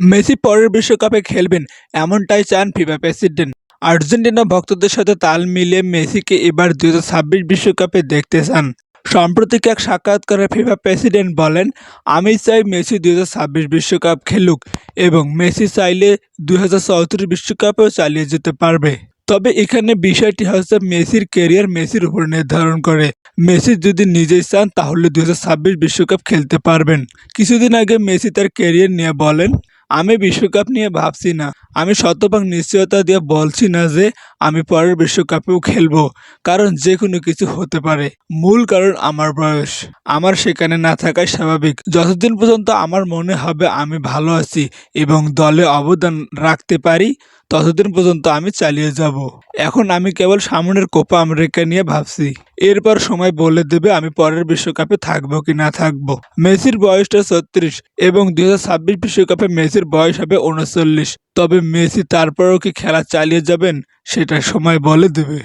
Messi পরের বিশ্বকাপে খেলবেন, এমনটাই চান ফিফা প্রেসিডেন্ট। আর্জেন্টিনা ভক্তদের সাথে তাল মিলিয়ে মেসিকে এবার দুই বিশ্বকাপে দেখতে চান। সম্প্রতি এক সাক্ষাৎকারে ফিফা প্রেসিডেন্ট বলেন, আমি চাই মেসি দুই বিশ্বকাপ খেলুক এবং মেসি চাইলে দুই বিশ্বকাপেও চালিয়ে যেতে পারবে। তবে এখানে বিষয়টি হচ্ছে মেসির কেরিয়ার মেসির উপর নির্ধারণ করে। মেসি যদি নিজেই চান, তাহলে দুই বিশ্বকাপ খেলতে পারবেন। কিছুদিন আগে মেসি তার কেরিয়ার নিয়ে বলেন আমি বিশ্বকাপ নিয়ে ভাবছি না আমি শতভাগ নিশ্চয়তা দিয়ে বলছি না যে আমি পরের বিশ্বকাপেও খেলব, কারণ যে কোনো কিছু হতে পারে। মূল কারণ আমার বয়স। আমার সেখানে না থাকাই স্বাভাবিক। যতদিন পর্যন্ত আমার মনে হবে আমি ভালো আছি এবং দলে অবদান রাখতে পারি, ততদিন পর্যন্ত আমি চালিয়ে যাব। এখন আমি কেবল সামনের কোপা আমেরিকা নিয়ে ভাবছি। এরপর সময় বলে দেবে আমি পরের বিশ্বকাপে থাকব কি না থাকব। মেসির বয়সটা ছত্রিশ এবং দুই বিশ্বকাপে মেসির বয়স হবে উনচল্লিশ। তবে মেসি তারপরও কি খেলা চালিয়ে যাবেন? সেটা সময় বলে দেবে।